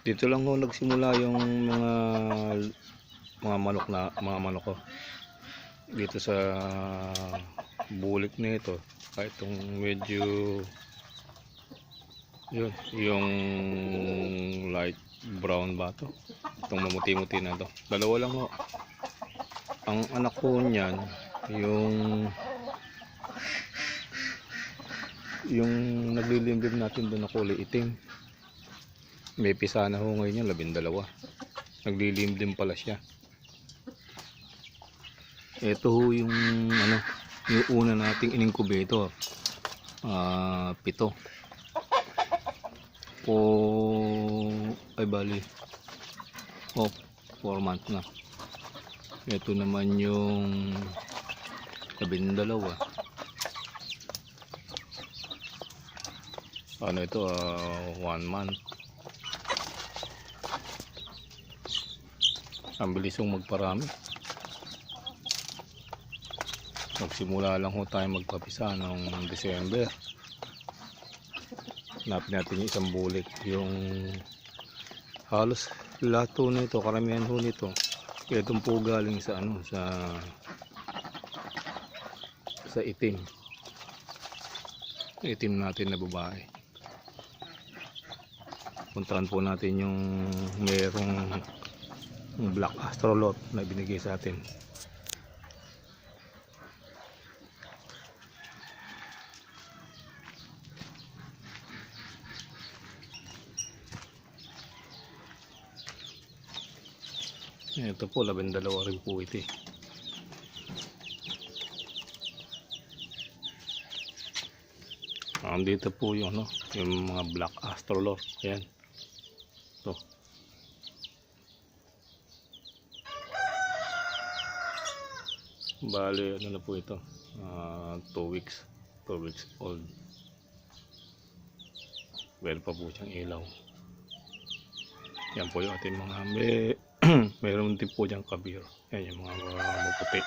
Dito lang ho nagsimula yung mga mga manok na mga manok ko. Dito sa bulik nito. Kahit itong medyo yun, yung light brown ba to? Itong mamuti-muti na to. Dalawa lang ho. Ang anak ko niyan, yung yung naglilimlim natin doon na kulay itim. May pisa na ho ngayon yan, labindalawa. Naglilimlim pala siya. Ito ho yung ano, yung una nating incubator. Ah, pito. Po ay bali. Oh, 4 months na. Ito naman yung labindalawa. Ano ito, one month. Ang bilis yung magparami. Magsimula lang ho tayo magpapisa noong December. Hanapin natin yung isang bulik. Yung halos lahat ho nito, karamihan ho nito. Itong po galing sa ano, sa sa itim. Itim natin na babae. Puntahan po natin yung merong yung black astrolot na binigay sa atin. Ito po, labindalawa rin po ito eh. Andito po yung, ano, yung mga black astrolot. Ayan. Ito. Bale, ano na po ito? 2 weeks. 2 weeks old. Well pa po siyang ilaw. Yan po yung ating mga may, meron din po diyang kabir. Yan yung mga, mga maputi.